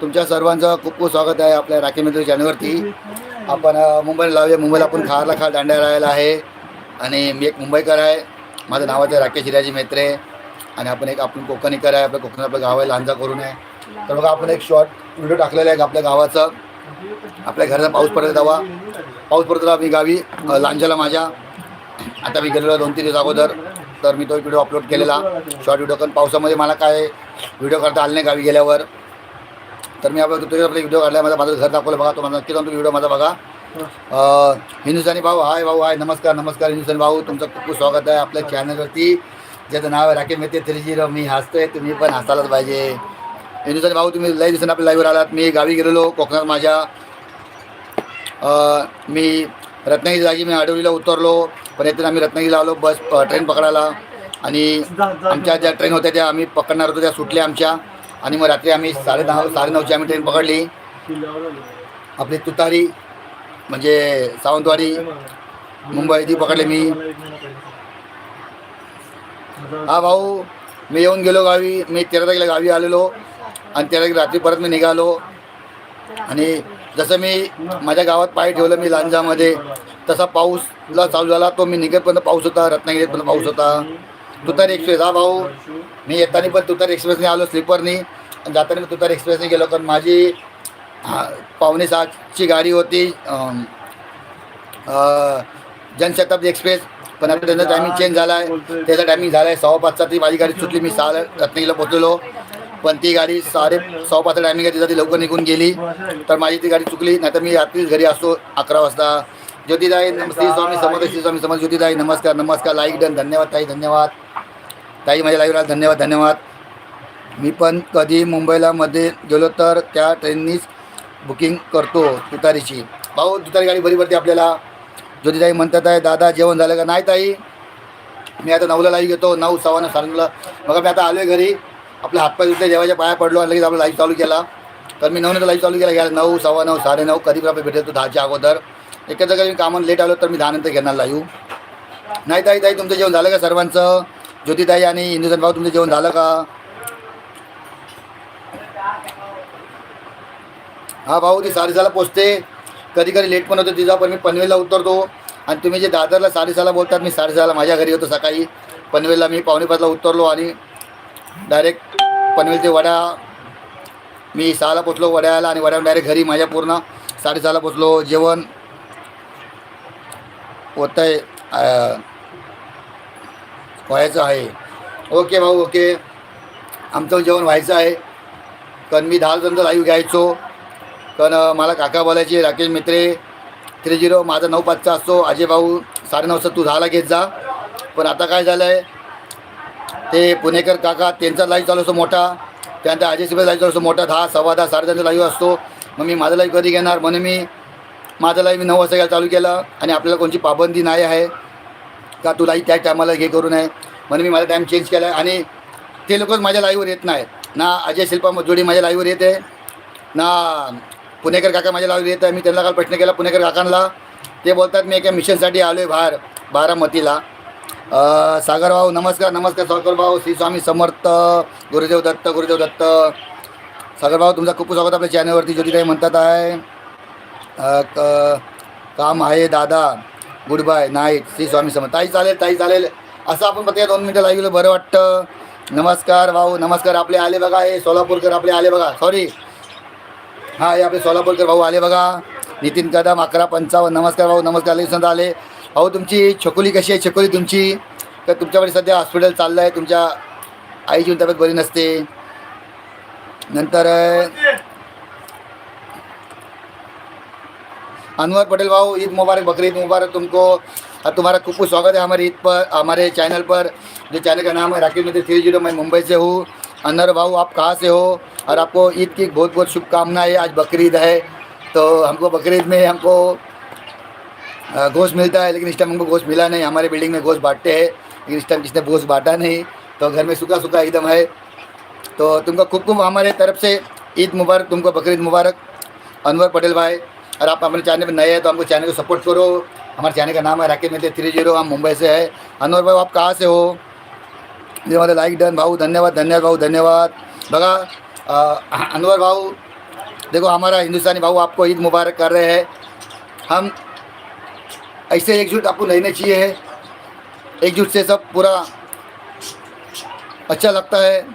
तुमच्या सर्वांचं खूप खूप स्वागत आहे आपल्या राखी मित्र चॅनलवरती. आपण मुंबईला लावूया. मुंबईला आपण खारला खा दांड्या राहायला आहे. आणि मी एक मुंबईकर आहे. माझं नावाचं आहे राकेश हिराजी मेत्रे. आणि आपण एक आपण कोकणीकर आहे. आपल्या कोकणात आपलं गाव आहे लांजा करून आहे. तर बघा आपण एक शॉर्ट व्हिडिओ टाकलेला आहे आपल्या गावाचं. आपल्या घराचा पाऊस पडत तेव्हा. पाऊस पडत मी गावी लांजाला माझ्या. आता मी गेलेलो दोन तीन दिवस अगोदर. तर मी तो व्हिडिओ अपलोड केलेला. शॉर्ट व्हिडिओ कारण पावसामध्ये मला काय व्हिडिओ करता आले नाही गावी गेल्यावर. तर मी आपला व्हिडिओ काढला माझं माझं घर दाखवलं बघा. तो माझा नक्की जाऊन व्हिडिओ माझा बघा. हिंदुस्थानी भाऊ हाय भाऊ हाय. नमस्कार नमस्कार. हिंदुस्थानी भाऊ तुमचं खूप खूप स्वागत आहे आपल्या चॅनलवरती ज्याचं नाव आहे राकेश मेहते. थ्री झिरो मी हसतोय. तुम्ही पण हसायलाच पाहिजे. हिंदुस्थानी भाऊ तुम्ही लई दिवसांनी आपल्या लाईव्हवर आलात. मी गावी गेलेलो. कोकणात माझ्या अं, मी रत्नागिरी जागी मी आडवलीला उतरलो. पण येथून आम्ही रत्नागिरीला आलो. बस ट्रेन पकडायला. आणि आमच्या ज्या ट्रेन होत्या त्या आम्ही पकडणार होतो. त्या सुटल्या आमच्या. आणि मग रात्री आम्ही साडे दहा साडे नऊची आम्ही ट्रेन पकडली. आपली तुतारी म्हणजे सावंतवाडी मुंबई ती पकडली मी. हा भाऊ मी येऊन गेलो गावी मी तेरा तारखेला गावी आलेलो आणि तेरा तारखेला रात्री परत मी निघालो. आणि जसं मी माझ्या गावात पाय ठेवलं मी लांजामध्ये तसा पाऊसला चालू झाला तो मी निघेपर्यंत पाऊस होता रत्नागिरीपर्यंत पाऊस होता. तुतारी एक्सप्रेस हा भाऊ. मी येताना पण तुतारी एक्सप्रेसने आलो स्लीपरनी. आणि जाताना मी तुतारी एक्सप्रेसने गेलो कारण माझी हा, पावणे सातची गाडी होती जनशताब्दी एक्सप्रेस पण आता त्यांचा टायमिंग चेंज झाला आहे त्याचा टायमिंग झाला आहे सव्वा पाचचा ती माझी गाडी सुटली मी सहा रत्नागिरीला पोचलेलो पण ती गाडी साडे सव्वा पाचचा टायमिंग आहे तिचा ती लवकर निघून गेली. तर माझी ती गाडी चुकली. नाही तर मी रात्रीच घरी असतो अकरा वाजता. ज्योतिदाई श्री स्वामी समर्थ श्री स्वामी समर्थ ज्योतिदाई नमस्कार नमस्कार लाईक डन धन्यवाद ताई धन्यवाद. ताई माझ्या लाईव्ह धन्यवाद धन्यवाद. मी पण कधी मुंबईला मध्ये गेलो तर त्या ट्रेननीच बुकिंग करतो तुतारीची. भाऊ तुतारी गाडी बरी पडते आपल्याला. ज्योतिताई म्हणतात आहे दादा जेवण झालं का? नाही ताई. मी आता नऊला लाईव्ह घेतो नऊ सव्वा नऊ साडे नऊला मग मी आता आलो आहे घरी. आपल्या हातपाय धुतले जेवायच्या पाया पडलो आणि लगेच आपला लाईव्ह चालू केला. तर मी नऊ लाईव्ह चालू केला घ्या नऊ सव्वा नऊ साडे नऊ कधी पण आपण भेटतो दहाच्या अगोदर. एका जागा मी कामाला लेट आलो तर मी दहा नंतर घेणार लाईव नाही ताई ताई तुमचं जेवण झालं का सर्वांचं? ज्योतिताई आणि हिंदुस्थान भाऊ तुमचं जेवण झालं का? हा भाऊ ती साडेसहाला पोचते. कधी कधी लेट पण होतो तिचा पण मी पनवेलला उतरतो. आणि तुम्ही जे दादरला साडेसहाला बोलतात मी साडेसहाला माझ्या घरी होतो सकाळी. पनवेलला मी पावणेपाचला उतरलो आणि डायरेक्ट पनवेल ते वडा. मी सहाला पोचलो वड्याला आणि वड्याला डायरेक्ट घरी माझ्या पूर्ण साडेसहाला पोचलो. जेवण होतं आहे व्हायचं आहे. ओके भाऊ ओके. आमचं जेवण व्हायचं आहे. कारण मी दहा जणचं लाईव्ह घ्यायचो. कारण मला काका बोलायचे राकेश मित्रे थ्री झिरो माझा नऊ पाचचा असतो. अजय भाऊ साडेनऊ वाजता तू दहाला घेत जा. पण आता काय झालं आहे ते पुणेकर काका त्यांचा लाईव्ह चालू असतो मोठा. त्यानंतर अजय शिवाय लाईव्ह चालू असतो मोठा. दहा सव्वा दहा साडेदहाचा लाईव्ह असतो. मग मी माझा लाईव्ह कधी घेणार? म्हणून मी माझा लाईव्ह मी नऊ वाजता घ्यायला चालू केला आणि आपल्याला कोणची पाबंदी नाही आहे का तू त्या टायमाला हे करू नये. म्हणून मी माझा टाईम चेंज केला आहे आणि ते लोकच माझ्या लाईव्हवर येत नाहीत. ना अजय शिल्पा जोडी माझ्या लाईव्हवर येते ना पुणेकर काका माझ्या लाईव्ह येत आहे. मी त्यांना काल प्रश्न केला पुणेकर काकांना. ते बोलतात मी एका मिशनसाठी आलो आहे बाहेर बारामतीला. सागरभाऊ सागर भाऊ नमस्कार नमस्कार सागर भाऊ. श्री स्वामी समर्थ गुरुदेव दत्त गुरुदेव दत्त. सागर भाऊ तुमचा खूप स्वागत आपल्या चॅनलवरती ज्योतिताई म्हणतात आहे क- काम आहे दादा. Good bye night Shri Swami Samarth. ताई चालेल ताई चालेल. असं आपण प्रत्येक दोन मिनटं लागलो बरं वाटतं. नमस्कार भाऊ. नमस्कार. आपले आले बघा हे. सोलापूरकर आपले आले बघा. सॉरी हां हे आपले सोलापूरकर भाऊ आले बघा. नितीन कदम अकरा पंचावन्न. नमस्कार भाऊ. नमस्कार. लई संत आले. भाऊ तुमची छकुली कशी आहे? छकुली तुमची? तर तुमच्याकडे सध्या हॉस्पिटल चाललं आहे तुमच्या आईची तब्येत बरी नसते. नंतर अनवर पटेल भाऊ, ईद मुबारक, बकरी ईद मुबारक तुमको। और तुम्हारा खूब खूब स्वागत है हमारे ईद पर, हमारे चैनल पर। जो चैनल का नाम है राकेश मित्र थ्री ज़ीरो मैं मुंबई से हूँ। अनवर भाऊ, आप कहाँ से हो? और आपको ईद की बहुत बहुत शुभकामनाएँ, आज बकरी ईद है। तो हमको बकरीद में हमको गोश्त मिलता है, लेकिन इस टाइम हमको गोश्त मिला नहीं। हमारे बिल्डिंग में गोश्त बांटते हैं, लेकिन इस टाइम किसने गोश्त बांटा नहीं। तो घर में सूखा सूखा एकदम है। तो तुमको खूब खूब हमारे तरफ़ से ईद मुबारक, तुमको बकरीद मुबारक। अनवर पटेल भाई और आप हमारे चैनल पर नए हैं तो हमको चैनल को सपोर्ट करो। हमारे चैनल का नाम है राकेश मित्र थ्री ज़ीरो, हम मुंबई से है। अनवर भाऊ आप कहाँ से हो? ये माझं लाईक डन भाऊ, धन्यवाद धन्यवाद, भाऊ, धन्यवाद। बगा अनवर भाऊ, देखो हमारा हिंदुस्तानी भाऊ आपको ईद मुबारक कर रहे हैं। हम ऐसे एकजुट आपको रहना चाहिए है। एकजुट से सब पूरा अच्छा लगता है।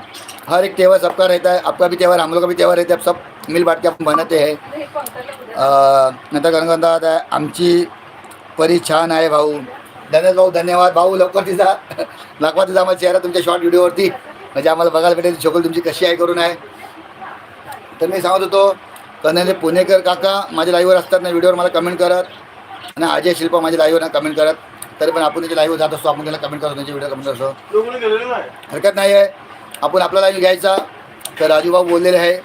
हर एक त्यौहार सबका रहता है। आपका भी त्यौहार, हम लोग का भी त्यौहार रहता है। सब मिल बांट के आपण आहे नंतर कारण म्हणतात आमची परी छान आहे भाऊ. धन्यवाद भाऊ धन्यवाद. भाऊ लवकर तिचा दाखवा तिचा आम्हाला चेहरा तुमच्या शॉर्ट व्हिडिओवरती म्हणजे आम्हाला बघायला भेटेल शोकल तुमची कशी आहे करून आहे. तर मी सांगत होतो कन्हले पुणेकर काका माझ्या लाईव्हवर असतात ना व्हिडिओवर मला कमेंट करत. आणि अजय शिल्पा माझ्या लाईव्हवर ना कमेंट करत. तरी पण आपण त्याच्या लाईव्हवर जात असतो आपण त्याला कमेंट करतो त्यांचे व्हिडिओ कमेंट करतो हरकत नाही. आहे आपण आपला लाईव्ह घ्यायचा. तर राजूभाऊ बोललेले आहे.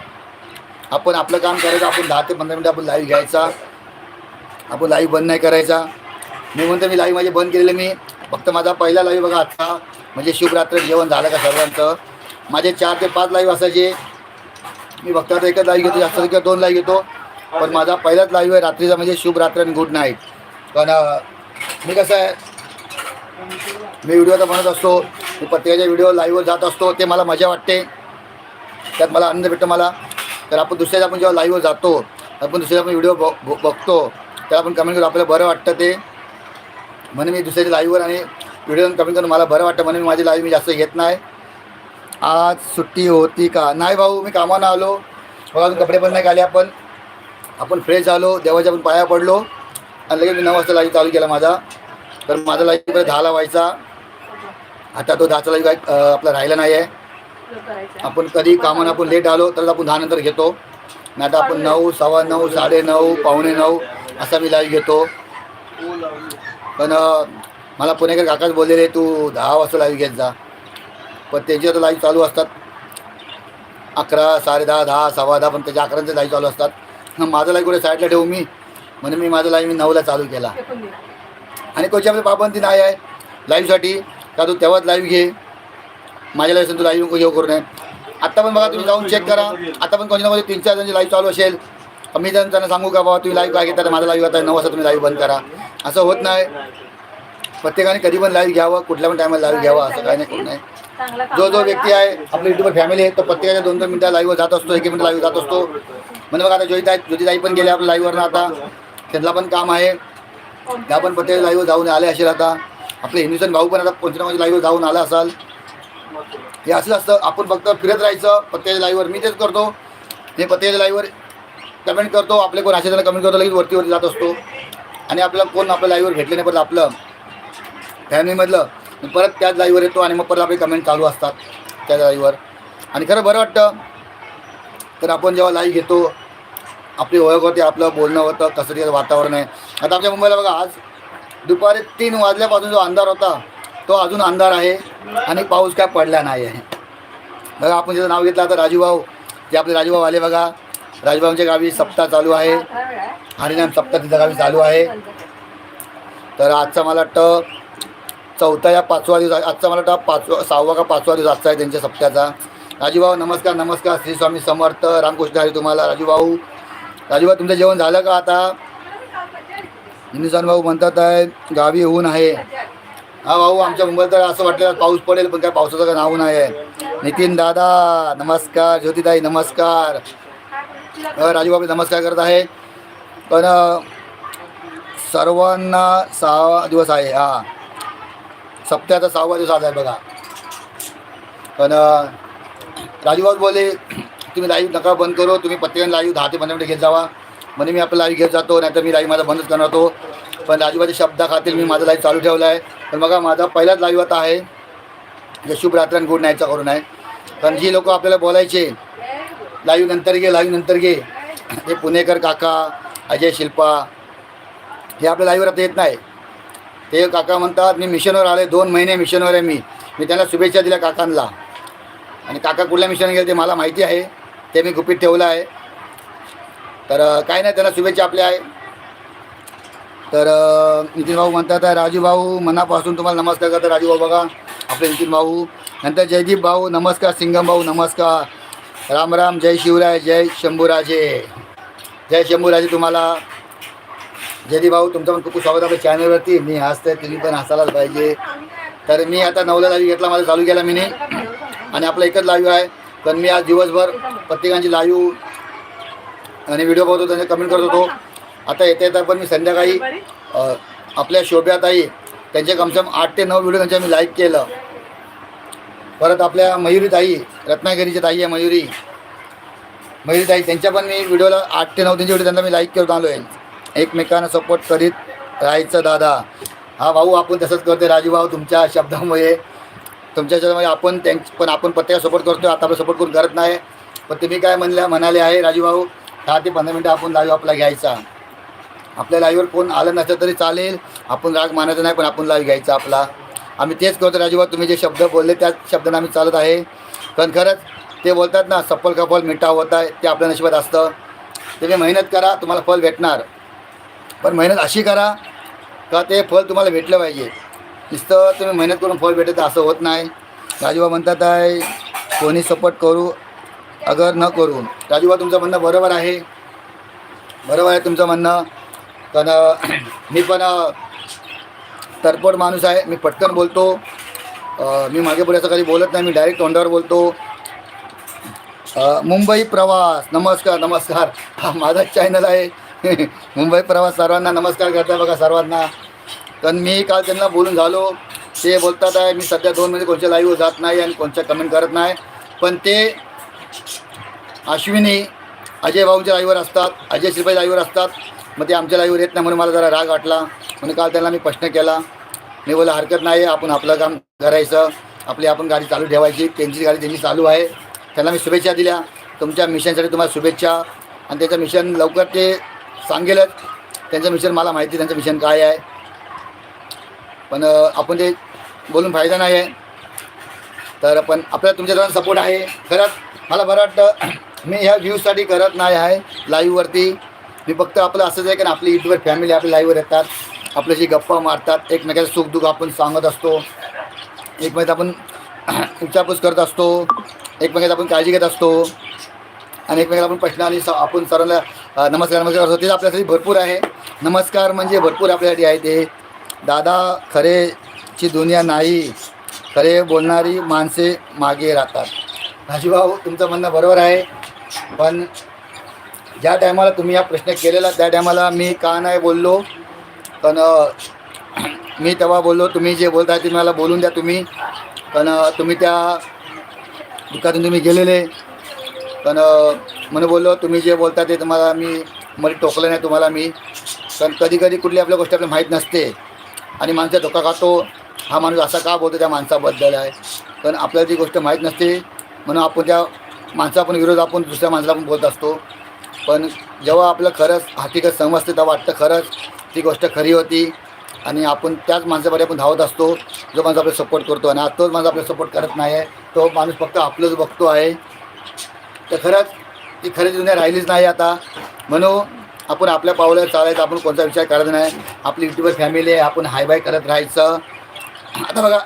आपण आपलं काम करायचं आपण दहा ते पंधरा मिनटं आपण लाईव्ह घ्यायचा. आपण लाईव्ह बंद नाही करायचा. मी म्हणतो मी लाईव्ह माझे बंद केलेले मी फक्त माझा पहिला लाईव्ह बघा आत्ता म्हणजे शुभरात्र जेवण झालं का सर्वांचं. माझे चार ते पाच लाईव्ह असायचे. मी फक्त आता एकच लाईव्ह घेतो जास्त किंवा दोन लाईव्ह घेतो. पण माझा पहिलाच लाईव्ह आहे रात्रीचा म्हणजे शुभरात्र आणि गुड नाईट पण मी कसं आहे मी व्हिडिओ तर म्हणत असतो. मी प्रत्येकाच्या व्हिडिओ लाईव्हवर जात असतो. ते मला मजा वाटते. त्यात मला आनंद भेटतो मला. तर आपण दुसऱ्याचा आपण जेव्हा लाईव्ह जातो आपण दुसऱ्याचा आपण व्हिडिओ बघ बघतो त्याला आपण कमेंट करू आपल्याला बरं वाटतं ते. म्हणून मी दुसऱ्याच्या लाईव्हवर आणि व्हिडिओ कमेंट करून मला बरं वाटतं म्हणून मी माझी लाईव्ह मी जास्त घेत नाही. आज सुट्टी होती का? नाही भाऊ मी कामानं आलो. मला अजून कपडे पण नाही काले आपण. आपण फ्रेश झालो देवाच्या आपण पाया पडलो. आणि लगेच मी नऊ वाजता लाईव्ह चालू केला माझा. तर माझा लाईव्ह दहा दहाला व्हायचा. आता तो दहाचा लाईव्ह काय आपला राहिला नाही आहे आपण कधी कामानं आपण लेट आलो तर आपण दहा नंतर घेतो. नाही आता आपण नऊ सव्वा नऊ साडे नऊ पावणे नऊ असा मी लाईव्ह घेतो. पण मला पुणेकर काकाच बोललेले तू दहा वाजता लाईव्ह घेत जा. पण त्यांचे आता लाईव्ह चालू असतात. अकरा साडे दहा दहा सव्वा दहा पण त्याच्या अकरांचे लाईव्ह चालू असतात. मग माझं लाईव्ह कुठे? साईडला ठेवू मी? म्हणून मी माझा लाईव्ह मी नऊला चालू केला. आणि कोणच्यामध्ये पाबंदी नाही आहे. लाईव्हसाठी का तू तेव्हाच लाईव्ह घे. माझ्या लाईव्ह तू लाईव्ह घेऊ करू नये. आत्ता पण बघा तुम्ही जाऊन चेक करा. आता पण कोणी तीन चार जणांची लाईव्ह चालू असेल. मी त्यांना त्यांना सांगू का बाबा तुम्ही लाईव्ह काय घेता माझा लाईव्ह आता नऊ वाजता तुम्ही लाईव्ह बंद करा. असं होत नाही. प्रत्येकाने कधी पण लाईव्ह घ्यावं कुठल्या पण टायमाला लाईव्ह घ्यावं असं काही नाही करू नाही. जो जो व्यक्ती आहे आपल्या युट्यूबर फॅमिली आहे तो प्रत्येकाच्या दोन दोन मिनटं लाईव्ह जात असतो एक मिनटं मिनिट लाईव्ह जात असतो. म्हणजे बघा आता ज्योतिताई ज्योतिताई पण गेले आपल्या लाईव्हवरनं आता. त्यांना पण काम आहे. त्या पण प्रत्येक लाईव्ह जाऊन आले असेल आता. आपले हिंदुस्थान भाऊ पण आता कोणत्या लाईव्ह जाऊन आला असाल. हे असंच असतं आपण फक्त फिरत राहायचं पत्त्याच्या लाईव्हवर. मी तेच करतो. हे पत्त्याच्या लाईव्हवर कमेंट करतो. आपले कोण असे कमेंट करतो लगेच वरती वरती जात असतो. आणि आपल्याला कोण आपल्या लाईव्हवर भेटले नाही परत आपलं फॅमिलीमधलं परत त्याच लाईव्हवर येतो आणि मग परत आपले कमेंट चालू असतात त्या लाईव्हवर. आणि खरं बरं वाटतं तर आपण जेव्हा लाईव्ह घेतो आपली ओळख होते आपलं बोलणं होतं कसं तिथं वातावरण आहे. आता आमच्या मुंबईला बघा आज दुपारी तीन वाजल्यापासून जो अंधार होता तो अजून अंधार आहे आणि पाऊस काय पडला नाही आहे. बघा आपण ज्याचं नाव घेतलं आता राजूभाऊ. जे आपले राजूभाऊ आले बघा राजूभाऊंच्या गावी सप्ताह चालू आहे. हरिनाम सप्ताह तिथं गावी चालू आहे. तर आजचा मला वाटतं चौथा या पाचवा दिवस आजचा मला वाटतं पाचवा सहावा का पाचवा दिवस आजचा आहे त्यांच्या सप्त्याचा राजूभाऊ नमस्कार नमस्कार. श्री स्वामी समर्थ. रामकृष्ण हरी तुम्हाला. राजूभाऊ राजूभाऊ तुमचं जेवण झालं का आता? हिंदुस्थान भाऊ म्हणतात आहे गावी ऊन आहे. हा भाऊ आमच्या मुंबईत तर असं वाटलं पाऊस पडेल पण काय पावसाचं काय नाव नाही आहे. नितीन दादा नमस्कार. ज्योतिताई नमस्कार. राजू बाबी नमस्कार करत आहे. पण सर्वांना सहावा दिवस आहे हा. सप्त्याचा सहावा दिवस आज आहे बघा. पण राजूबाब बोलले तुम्ही लाईव्ह नका बंद करू तुम्ही पत्रिका लाईव्ह दहा ते पंधरा मिनिटं घेत जावा. म्हणे मी आपला लाईव्ह घेत जातो नाहीतर मी लाईव्ह माझा बंदच करणार होतो. पण राजूबाच्या शब्दा खातील मी माझा लाईव्ह चालू ठेवला आहे तर बघा माझा पहिलाच लाईव्ह आता आहे. जे शुभ रात्र गुड नाईटचा करून आहे. कारण जी लोक आपल्याला बोलायचे लाईव्ह नंतर घे लाईव्ह नंतर घे. ते पुणेकर काका अजय शिल्पा हे आपल्या लाईव्हवर आता येत नाही. ते काका म्हणतात मी मिशनवर आले दोन महिने मिशनवर आहे मी. मी त्यांना शुभेच्छा दिल्या काकांना. आणि काका कुठल्या मिशन गेले ते मला माहिती आहे. ते मी गुपित ठेवलं आहे. तर काय नाही त्यांना शुभेच्छा आपल्या आहे. तर नितीन भाऊ म्हणतात राजू भाऊ मनापासून तुम्हाला नमस्कार करतात राजू भाऊ बघा आपले नितीन भाऊ नंतर जयदीप भाऊ नमस्कार. सिंगम भाऊ नमस्कार. राम राम. जय शिवराय. जय शंभूराजे. जय शंभूराजे तुम्हाला. जयदीप भाऊ तुमचं पण खूप खूप स्वागत आपल्या चॅनलवरती मी हसते तुम्ही पण हसायलाच पाहिजे. तर मी आता नवला लाईव्ह घेतला माझा चालू केला मी. आणि आपला एकच लाईव्ह आहे. पण मी आज दिवसभर प्रत्येकांची लाईव्ह आणि व्हिडिओ बघतो त्यांचे कमेंट करत होतो. आता येता येता पण मी संध्याकाळी आपल्या शोभ्याताई त्यांचे कमसे कम आठ ते नऊ व्हिडिओ त्यांच्या मी लाईक केलं. परत आपल्या मयुरी ताई रत्नागिरीची ताई आहे मयुरी. मयुरी ताई त्यांच्या पण मी व्हिडिओला आठ ते नऊ त्यांचे व्हिडिओ त्यांना मी लाईक करत आलो आहे एकमेकांना सपोर्ट करीत राहायचं दादा. हा भाऊ आपण तसंच करतो राजू भाऊ तुमच्या शब्दामुळे. तुमच्या शब्दामुळे आपण त्यां पण आपण प्रत्येकाला सपोर्ट करतो आता आपण सपोर्ट करून करत नाही. पण तुम्ही काय म्हणल्या म्हणाले आहे राजू भाऊ दहा ते पंधरा मिनटं आपण लाईव्ह आपला घ्यायचा. आपल्या लाईव्हवर कोण आलं नसलं तरी चालेल. आपण राग मानायचा नाही पण आपण लाईव्ह घ्यायचा आपला. आम्ही तेच करतो राजूबा तुम्ही जे शब्द बोलले त्याच शब्दांना आम्ही चालत आहे. पण खरंच ते बोलतात ना सफल का फल मिठा होत आहे ते आपल्या नशिबात असतं. तुम्ही मेहनत करा तुम्हाला फल भेटणार. पण मेहनत अशी करा का ते फल तुम्हाला भेटलं पाहिजे. नुसतं तुम्ही मेहनत करून फळ भेटत असं होत नाही. राजूबा म्हणतात आहे कोणी सपोर्ट करू अगर न करू. राजूबा तुमचं म्हणणं बरोबर आहे. बरोबर आहे तुमचं म्हणणं. पण मी पण अ, तरपड माणूस आहे. मी पटकन बोलतो. मी मागे पुढे असं कधी बोलत नाही. मी डायरेक्ट तोंडावर बोलतो. मुंबई प्रवास. नमस्कार नमस्कार. हा माझाच चॅनल आहे. मुंबई प्रवास सर्वांना नमस्कार करता बघा सर्वांना. पण मी काल त्यांना बोलून झालो. ते बोलतात आहे मी सध्या दोन महिने कोणत्या लाईव्ह जात नाही आणि कोणत्या कमेंट करत नाही. पण ते अश्विनी अजय भाऊंच्या लाईव्हवर असतात. अजय श्रीपाई लाईव्हवर असतात. मग ते आमच्या लाईव्हवर येत नाही म्हणून मला जरा राग वाटला. म्हणून काल त्यांना मी प्रश्न केला. मी बोला हरकत नाही आपण आपलं काम करायचं. आपली आपण गाडी चालू ठेवायची. त्यांची गाडी त्यांची चालू आहे. त्यांना मी शुभेच्छा दिल्या. तुमच्या मिशनसाठी तुम्हाला शुभेच्छा. आणि त्याचं मिशन लवकर ते सांगेलच. त्यांचं मिशन मला माहिती त्यांचं मिशन काय आहे. पण आपण ते बोलून फायदा नाही आहे. तर पण आपल्याला तुमच्या सपोर्ट आहे. खरंच मला बरं वाटतं मी ह्या व्ह्यूजसाठी करत नाही आहे. लाईव्हवरती मी फक्त आपलं असंच आहे की आपली युट्यूबर फॅमिली आपल्या लाईव्हवर येतात. आपल्याशी गप्पा मारतात. एकमेकाचं सुखदुःख आपण सांगत असतो. एकमेकात आपण विचारपूस करत असतो. एकमेकात आपण काळजी घेत असतो. आणि एकमेकाला आपण प्रश्न आणि स- आपण सर्वांना नमस्कार नमस्कार करतो ते आपल्यासाठी भरपूर आहे. नमस्कार म्हणजे भरपूर आपल्यासाठी आहे ते. दादा खरेची दुनिया नाही. खरे बोलणारी माणसे मागे राहतात. भाऊ तुमचं म्हणणं बरोबर आहे. पण ज्या टायमाला तुम्ही हा प्रश्न केलेला त्या टायमाला मी का नाही बोललो पण मी तेव्हा बोललो तुम्ही जे बोलताय ते मला बोलून द्या तुम्ही. पण तुम्ही त्या दुःखातून तुम्ही गेलेले. पण म्हणून बोललो तुम्ही जे बोलता ते तुम्हाला मी मध्ये टोकलं नाही तुम्हाला मी. कारण कधी कधी कुठली आपल्या गोष्टी आपल्याला माहीत नसते. आणि माणसा धोका खातो. हा माणूस असा का बोलतो त्या माणसाबद्दल आहे? पण आपल्याला ती गोष्ट माहीत नसते. म्हणून आपण त्या माणसा आपण विरोध आपण दुसऱ्या माणसाला आपण बोलत असतो. पण जेव्हा आपलं खरंच हकीकत समजते तेव्हा वाटतं खरंच ती गोष्ट खरी होती. आणि आपण त्याच माणसामध्ये आपण धावत असतो जो माणूस आपला सपोर्ट करतो. आणि आज तोच माणूस आपला सपोर्ट करत नाही आहे तो माणूस फक्त आपलंच बघतो आहे. तर खरंच ती खरेदी दुनिया राहिलीच नाही आता. म्हणून आपण आपल्या पावलं चालायचं आपण कोणता विचार करत नाही. आपली युट्यूबर फॅमिली आहे आपण हाय बाय करत राहायचं. आता बघा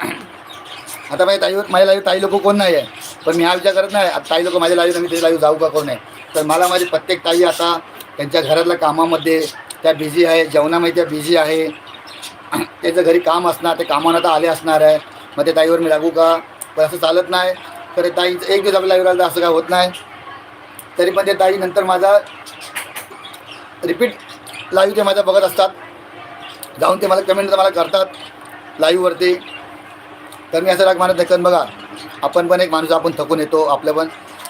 आता माझ्या ताई माझ्या लाईव्ह ताई लोक कोण नाही आहे पण मी हा विचार करत नाही आता ताई लोक माझ्या लाईव्ह मी ते लाईव्ह जाऊ का कोण नाही तर मला माझी प्रत्येक ताई आता त्यांच्या घरातल्या कामामध्ये त्या बिझी आहे जेवणामध्ये त्या बिझी आहे. त्याचं घरी काम असणार ते कामानं आता आले असणार आहे. मग ते ताईवर मी लागू का? पण असं चालत नाही. तर ताईचं एक दिवस आपल्या लाईव्ह राहिलं असं काय होत नाही. तरी पण ते ताई नंतर माझा रिपीट लाईव्ह ते माझ्या बघत असतात. जाऊन ते मला कमेंट मला करतात लाईव्हवरती तर मी असं राग मानत नाही. कारण बघा आपण पण एक माणूस आपण थकून येतो. आपलं पण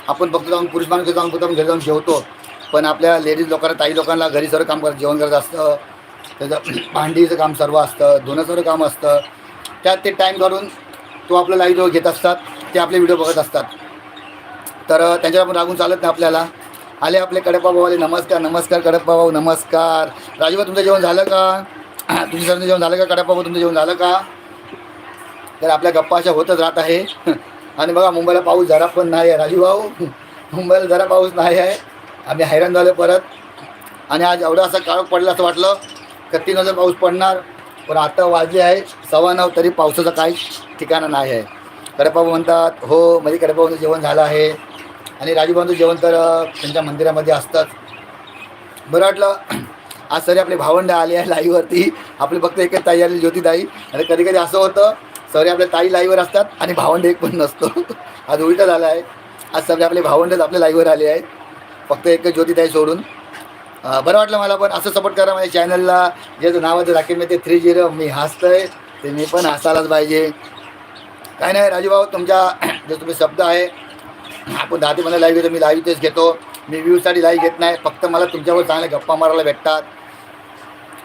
आपण फक्त जाऊन पुरुष माणूस जाऊन फक्त घरी जाऊन जेवतो. पण आपल्या लेडीज लोकांना ताई लोकांना घरी सर्व काम करत जेवण करत असतं. त्याचं भांडीचं काम सर्व असतं धुणं सर्व काम असतं. त्यात ते टाईम काढून तो आपलं लाईव्ह घेत असतात ते आपले व्हिडिओ बघत असतात. तर त्यांच्यावर आपण रागून चालत नाही आपल्याला. आले आपले कडप्पा भाऊ आले नमस्कार नमस्कार कडप्पा भाऊ नमस्कार. राजूबा तुमचं जेवण झालं का? तुमचं सरांचं जेवण झालं का? कडप्पा भाऊ तुमचं जेवण झालं का? तर आपल्या गप्पा अशा होतच राहत आहे. आणि बघा मुंबईला पाऊस जरा पण नाही आहे. राजू भाऊ मुंबईला जरा पाऊस नाही आहे. आम्ही हैराण झालो परत. आणि आज एवढा असा काळ पडला असं वाटलं का तीन पाऊस पडणार पण आता वाजले आहे. सव्वा नऊ तरी पावसाचं काहीच ठिकाणं नाही आहे. कडपाबू म्हणतात हो म्हणजे कडपाबूंचं जेवण झालं आहे. आणि राजूभाऊंचं जेवण तर त्यांच्या मंदिरामध्ये असतंच. बरं वाटलं. आज सरी आपले भावंड आले आहे लाईववरती आपली फक्त एकच ताई आली ज्योतिताई आणि कधी कधी असं होतं सगळे आपल्या ताई लाईव्हवर असतात आणि भावंड एक पण नसतो. आज उलटं झालं आहे. आज सगळे आपले भावंडच आपल्या लाईव्हवर आले आहेत. फक्त एक ज्योतिताई सोडून. बरं वाटलं मला पण असं सपोर्ट करा माझ्या चॅनलला जे नावाचं राकेश मी ते थ्री झिरो मी हसतोय. ते मी पण हसायलाच पाहिजे. काय नाही राजूभाऊ तुमच्या जे तुम्ही शब्द आहे आपण दहा ते मला लाईव्ह घेतो मी लाईव्ह तेच घेतो. मी व्ह्यूसाठी लाईव्ह घेत नाही. फक्त मला तुमच्यावर चांगल्या गप्पा मारायला भेटतात.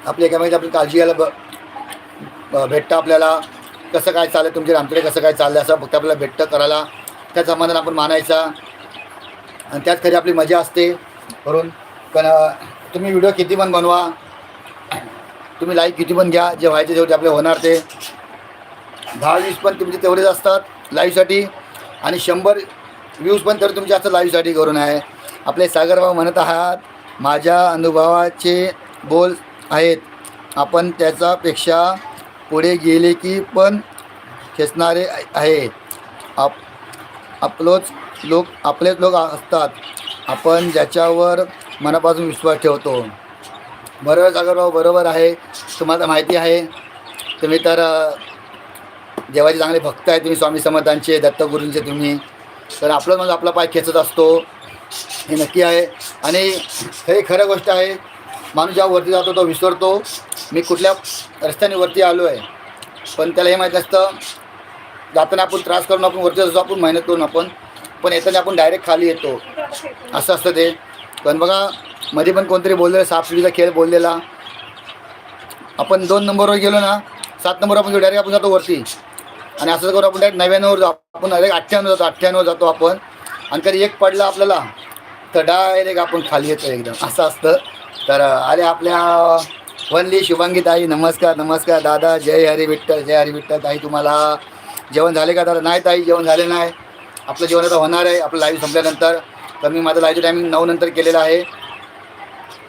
आपली एकामेकाची आपली काळजी घ्यायला ब- भेटतं आपल्याला. कसं काय चाललं तुमच्या आमच्याकडे कसं काय चाललं असं फक्त आपल्याला भेटतं करायला त्या समाधान आपण मानायचा. आणि त्यात खरी आपली मजा असते. करून पण तुम्ही व्हिडिओ किती पण बनवा. तुम्ही लाईव्ह किती पण घ्या. जे व्हायचे तेवढे आपले होणार ते. दहा वीस पण तुमचे तेवढेच असतात लाईव्हसाठी आणि शंभर व्ह्यूज पण तर तुमच्या असतात लाईव्हसाठी करून आहे. आपले सागरभाऊ म्हणत आहात माझ्या अनुभवाचे बोल आहेत. आपण त्याच्यापेक्षा पुढे गेले की पण खेचणारे आहे आप आपलोच लोक आपलेच लोक असतात. आपण ज्याच्यावर मनापासून विश्वास ठेवतो. बरोबर सागरभाऊ बरोबर आहे. तुम्हाला माहिती आहे. तुम्ही तर देवाचे चांगले भक्त आहे तुम्ही स्वामी समर्थांचे दत्तगुरूंचे तुम्ही. तर आपलं म्हणजे आपला पाय खेचत असतो. हे नक्की आहे. आणि हे खरं गोष्ट आहे माणूस जेव्हा वरती जातो तो विसरतो. मी कुठल्या रस्त्याने वरती आलो आहे पण त्याला हे माहीत असतं जाताना आपण त्रास करून आपण वरती असतो आपण मेहनत करून आपण पण येताना आपण डायरेक्ट खाली येतो. असं असतं ते. पण बघा मध्ये पण कोणतरी बोललेलं सापशिडीचा खेळ बोललेला. आपण दोन नंबरवर गेलो ना सात नंबर आपण डायरेक्ट आपण जातो वरती. आणि असं करून आपण डायरेक्ट नव्याण्णववर जातो. आपण डायरेक्ट अठ्ठ्याण्णव जातो अठ्ठ्याण्णव जातो आपण. आणि कधी एक पडला आपल्याला तर डायरेक्ट आपण खाली येतो एकदम. असं असतं. तर अरे आपल्या वनली शुभांगी ताई नमस्कार नमस्कार दादा जय हरी विठ्ठल जय हरी विठ्ठल ताई तुम्हाला. जेवण झाले का दादा नाही ताई जेवण झाले नाही. आपलं जेवण आता होणार आहे. आपलं लाईव्ह संपल्यानंतर. तर मी माझं लाईव्हचं टायमिंग नऊ नंतर केलेलं आहे.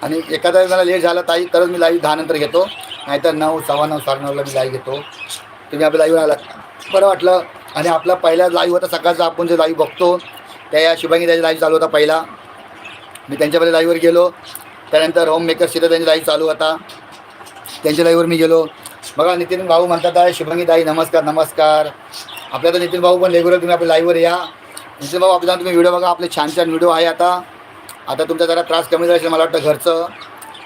आणि एखादा मला लेट झाला ताई तरच मी लाईव्ह दहा नंतर घेतो. नाहीतर नऊ सव्वा नऊ साडे नऊला मी लाईव्ह घेतो. तुम्ही आपल्या लाईव्ह आला बरं वाटलं. आणि आपला पहिला लाईव्ह होता सकाळचा. आपण जे लाईव्ह बघतो त्या या शुभांगी त्याचा लाईव्ह चालू होता पहिला. मी त्यांच्याकडे लाईव्हवर गेलो. त्यानंतर होम मेकर्स सिद्ध त्यांची लाईव्ह चालू होता. त्यांच्या लाईव्हवर मी गेलो. बघा नितीन भाऊ म्हणतात आहे शुभंगी ताई नमस्कार नमस्कार. आपल्या तर नितीन भाऊ पण रेग्युलर तुम्ही आपल्या लाईव्हवर या. नितीन भाऊ आपल्या तुम्ही व्हिडिओ बघा आपले छान छान व्हिडिओ आहे आता. आता तुमचा जरा त्रास कमी झाला मला वाटतं घरचं.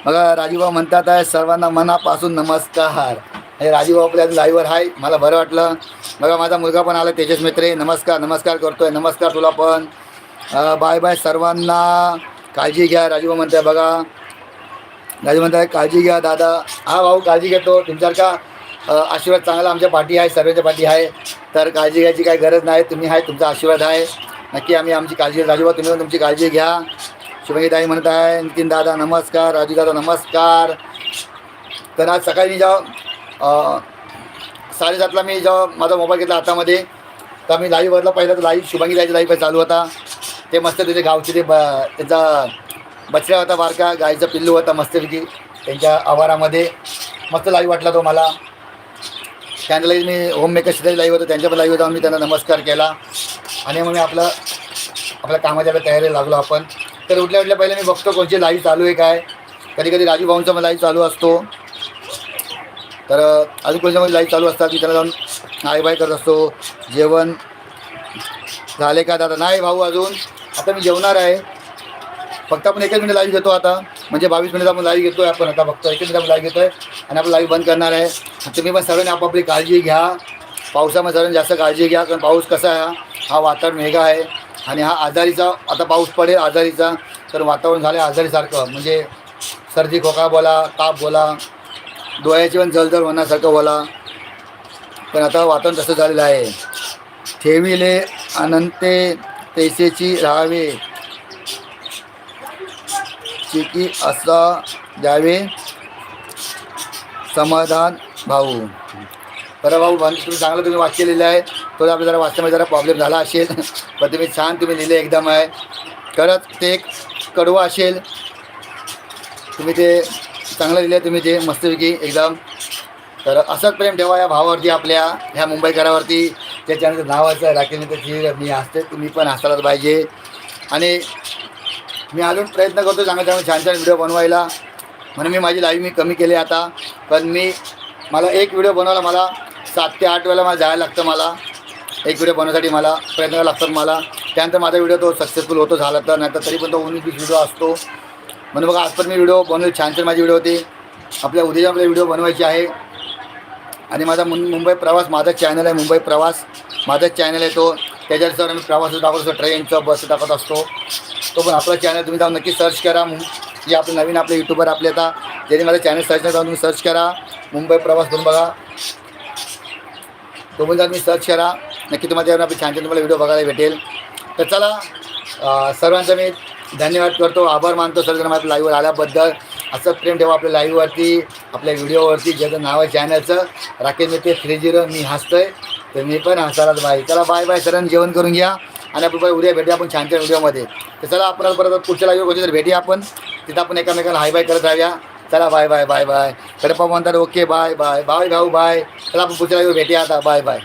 बघा राजूभाऊ म्हणतात आहे सर्वांना मनापासून नमस्कार. हे राजूभाऊ आपल्या लाईव्हवर आहे मला बरं वाटलं. बघा माझा मुलगा पण आला तेजस मित्रे नमस्कार नमस्कार करतोय नमस्कार तुला पण. बाय बाय सर्वांना. काळजी घ्या राजूभाऊ म्हणताय बघा. दादी म्हणताय काळजी घ्या दादा. हा भाऊ काळजी घेतो. तुमच्यासारखा आशीर्वाद चांगला आमच्या पाठी आहे सर्वांच्या पाठी आहे. तर काळजी घ्यायची काही गरज नाही तुम्ही आहे तुमचा आशीर्वाद आहे. नक्की आम्ही आमची काळजी राजूबा तुम्ही पण तुमची काळजी घ्या. शुभंगी ताई म्हणत आहे नितीन दादा नमस्कार. राजू दादा नमस्कार. तर आज सकाळी मी जेव्हा साडेसातला मी जेव्हा माझा मोबाईल घेतला हातामध्ये तर मी लाईव्हवरला पहिला तर लाईव्ह शुभांगी ताईचा लाईव्ह चालू होता. ते मस्त तिथे गावचे ते ब त्याचा बछड्या होता बारका गाईचा पिल्लू होता मस्तपैकी. त्यांच्या आवारामध्ये मस्त लाईव्ह वाटला तो मला. त्यांनाही मी होम मेकर लाईव्ह होतो त्यांच्या पण लाईव्ह होता मी त्यांना नमस्कार केला. आणि मग मी आपलं आपल्या कामाच्या तयारी लागलो आपण. तर उठल्या उठल्या पहिले मी बघतो कोणची लाईव्ह चालू आहे काय. कधी कधी राजू भाऊंचा लाईव्ह चालू असतो. तर अजून कोणत्यामध्ये लाईव्ह चालू असतात मी त्यांना जाऊन हाय बाय करत असतो. जेवण झाले का दादा? नाही भाऊ अजून. आता मी जेवणार आहे. फक्त आपण एकच मिनिट लाईव्ह घेतो आता. म्हणजे बावीस मिनिट आपण लाईव्ह घेतोय आपण आता फक्त एकच मिनिट आपण लाईव्ह घेतोय. आणि आपण लाईव्ह बंद करणार आहे. तुम्ही पण सर्वांनी आपापली काळजी घ्या. पावसामध्ये सर्वांनी जास्त काळजी घ्या कारण पाऊस कसा आहे हा? वातावरण वेगळा आहे. आणि हा आजारीचा आता पाऊस पडेल आजारीचा तर वातावरण झालं आहे आजारीसारखं. म्हणजे सर्दी खोका बोला ताप बोला डोळ्याची पण जलजल होण्यासारखं बोला. पण आता वातावरण तसं झालेलं आहे. ठेविले अनंते पैसेची राहावे. चिकी असा द्यावे? समाधान भाऊ. बरं भाऊ बंद तुम्ही चांगलं तुम्ही वाक्य लिहिलं आहे. तो आपल्या जरा वाचण्यामध्ये जरा प्रॉब्लेम झाला असेल. पण तुम्ही छान तुम्ही लिहिले एकदम आहे. खरंच ते एक कडवं असेल. तुम्ही ते चांगलं लिहिलं तुम्ही ते मस्तपैकी एकदम. तर असंच प्रेम ठेवा या भावावरती आपल्या ह्या मुंबईकरावरती त्याच्यानंतर नावाचं आहे राकेश मी हसते तुम्ही पण हसायलाच पाहिजे. आणि मी अजून प्रयत्न करतो चांगले चांगले छान छान व्हिडिओ बनवायला. म्हणून मी माझी लाईव्ह मी कमी केली आता. पण मी मला एक व्हिडिओ बनवायला मला सात ते आठ वेळेला मला जायला लागतं मला. एक व्हिडिओ बनवण्यासाठी मला प्रयत्न करायला लागतात मला. त्यानंतर माझा व्हिडिओ तो सक्सेसफुल होतो झाला तर. नाहीतर तरी पण तो उन्नीस वीस व्हिडिओ असतो. म्हणून बघा आज पण मी व्हिडिओ बनवले छान छान माझी व्हिडिओ होती. आपल्या उद्याच्या आपल्या व्हिडिओ बनवायची आहे. आणि माझा मुं मुंबई प्रवास माझा चॅनल आहे मुंबई प्रवास. माझाच चॅनल आहे तो त्याच्यानुसार आम्ही प्रवास दाखवत असतो ट्रेनचं बस दाखवत असतो. तो पण आपला चॅनल तुम्ही जाऊन नक्की सर्च करा. जे आपले नवीन आपले यूट्यूबर आपले आता ज्यांनी माझं चॅनल सर्च नाही जाऊन तुम्ही सर्च करा. मुंबई प्रवास करून बघा. तो पण जाऊन तुम्ही सर्च करा. नक्की तुम्हाला त्यावर आपली छान छान तुम्हाला व्हिडिओ बघायला भेटेल. तर चला सर्वांचा मी धन्यवाद करतो. आभार मानतो सर्वजण माझ्या लाईव्हवर आल्याबद्दल. असंच प्रेम ठेवा आपल्या लाईव्हवरती आपल्या व्हिडिओवरती ज्याचं नाव आहे चॅनलचं राकेश मेते थ्री झिरो मी हसतोय. तर मी पण हसायलाच बाय चला बाय बाय सरांनी जेवण करून घ्या. आणि आपण उद्या भेटूया आपण छान छान व्हिडिओमध्ये. तर चला आपण परत पुढच्या लाईव्ह कधी तर भेटूया आपण. तिथं आपण एकामेकाला हाय बाय करत राहूया. चला bye bye bye bye Kadapa म्हणतात ओके बाय बाय बाय भाऊ बाय चला आपण पुढच्या लाईव्ह भेटूया आता. Bye bye